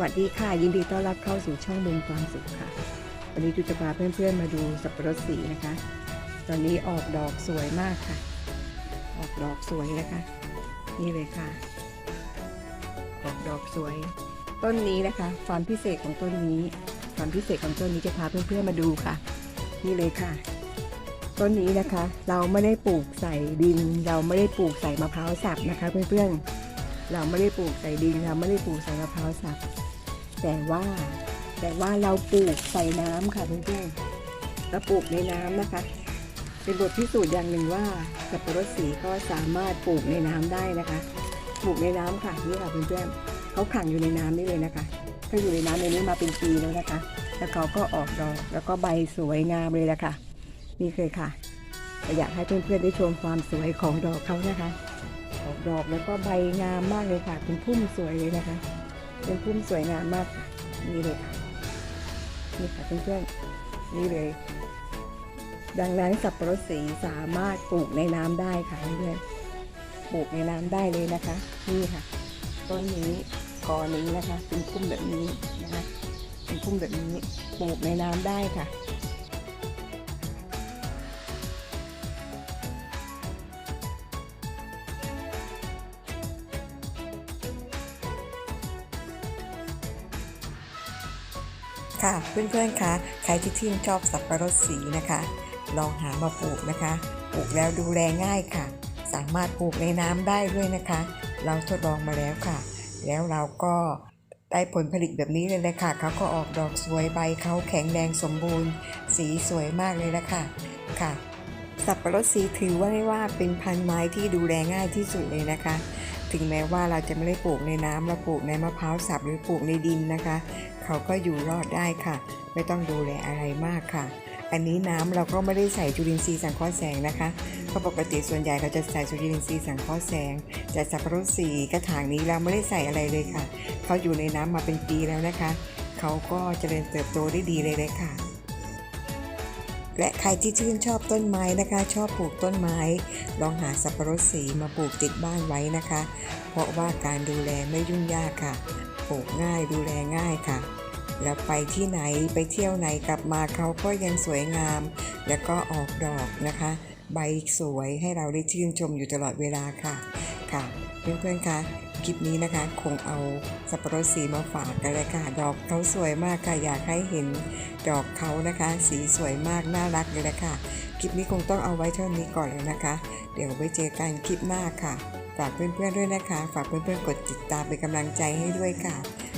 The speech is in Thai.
วัสดีค่ะ ยินดีต้อนรับเข้าสู่ช่องมุมความสุขค่ะ วันนี้จูจะพาเพื่อนๆมาดูสับปะรดสีนะคะ ตอนนี้ออกดอกสวยมากค่ะ ออกดอกสวยนะคะ นี่เลยค่ะ ออกดอกสวย ต้นนี้นะคะ ความพิเศษของต้นนี้ ความพิเศษของต้นนี้จะพาเพื่อนๆมาดูค่ะ นี่เลยค่ะ ต้นนี้นะคะ เราไม่ได้ปลูกใส่ดิน เราไม่ได้ปลูกใส่มะพร้าวสับนะคะ เพื่อนๆเราไม่ได้ปลูกใส่ดินเราไม่ได้ปลูกใส่มะพร้าวสับ แต่ว่าแต่ว่าเราปลูกใส่น้ำค่ะเพื่อนๆเราปลูกในน้ำนะคะ เป็นบทพิสูจน์อย่างหนึ่งว่าสับปะรดสีก็สามารถปลูกในน้ำได้นะคะ ปลูกในน้ำค่ะนี่ค่ะเพื่อนๆเขาขังอยู่ในน้ำนี่เลยนะคะเขาอยู่ในน้ำในนี้มาเป็นปีแล้วนะคะ แล้วเขาก็ออกดอกแล้วก็ใบสวยงามเลยละค่ะนี่เลยค่ะอยากให้เพื่อนๆได้ชมความสวยของดอกเขานะคะ ออกดอกแล้วก็ใบงามมากเลยค่ะเป็นพุ่มสวยเลยนะคะ เป็นพุ่มสวยงามมากค่ะนี่เลยค่ะนี่ค่ะเพื่อนๆนี่เลย ดังนั้นสับปะรดสีสามารถปลูกในน้ำได้ค่ะเพื่อนๆปลูกในน้ำได้เลยนะคะ นี่ค่ะ ต้นนี้กอนี้นะคะ เป็นพุ่มแบบนี้นะคะเป็นพุ่มแบบนี้ปลูกในน้ำได้ค่ะ ค่ะเพื่อนๆคะใครที่ชื่นชอบสับปะรดสีนะคะ ลองหามาปลูกนะคะ ปลูกแล้วดูแลง่ายค่ะ สามารถปลูกในน้ำได้ด้วยนะคะ เราทดลองมาแล้วค่ะ แล้วเราก็ได้ผลผลิตแบบนี้เลยเลยค่ะเขาก็ออกดอกสวยใบเขาแข็งแรงสมบูรณ์ สีสวยมากเลยละค่ะค่ะ สับปะรดสีถือว่าได้ว่าเป็นพันธุ์ไม้ที่ดูแลง่ายที่สุดเลยนะคะ ถึงแม้ว่าเราจะไม่ได้ปลูกในน้ำเราปลูกในมะพร้าวสับหรือปลูกในดินนะคะ เขาก็อยู่รอดได้ค่ะ ไม่ต้องดูแลอะไรมากค่ะ อันนี้น้ำเราก็ไม่ได้ใส่จุลินทรีย์สังเคราะห์แสงนะคะเพราะปกติส่วนใหญ่เขาจะใส่จุลินทรีย์สังเคราะห์แสงแต่สับปะรดสีกระถางนี้เราไม่ได้ใส่อะไรเลยค่ะ เขาอยู่ในน้ำมาเป็นปีแล้วนะคะ เขาก็เจริญเติบโตได้ดีเลยเลยค่ะและใครที่ชื่นชอบต้นไม้นะคะ ชอบปลูกต้นไม้ ลองหาสับปะรดสีมาปลูกติดบ้านไว้นะคะ เพราะว่าการดูแลไม่ยุ่งยากค่ะ ปลูกง่ายดูแลง่ายค่ะ แล้วไปที่ไหนไปเที่ยวไหนกลับมาเขาก็ยังสวยงาม แล้วก็ออกดอกนะคะ ใบสวยให้เราได้ชื่นชมอยู่ตลอดเวลาค่ะค่ะเพื่อนๆคะคลิปนี้นะคะ คงเอาสับปะรดสีมาฝากกันเลยค่ะ ดอกเขาสวยมากค่ะ อยากให้เห็นดอกเขานะคะ สีสวยมาก น่ารักเลยละค่ะ คลิปนี้คงต้องเอาไว้เท่านี้ก่อนเลยนะคะ เดี๋ยวไว้เจอกันคลิปหน้าค่ะ ฝากเพื่อนๆด้วยนะคะ ฝากเพื่อนๆกดติดตามเป็นกำลังใจให้ด้วยค่ะ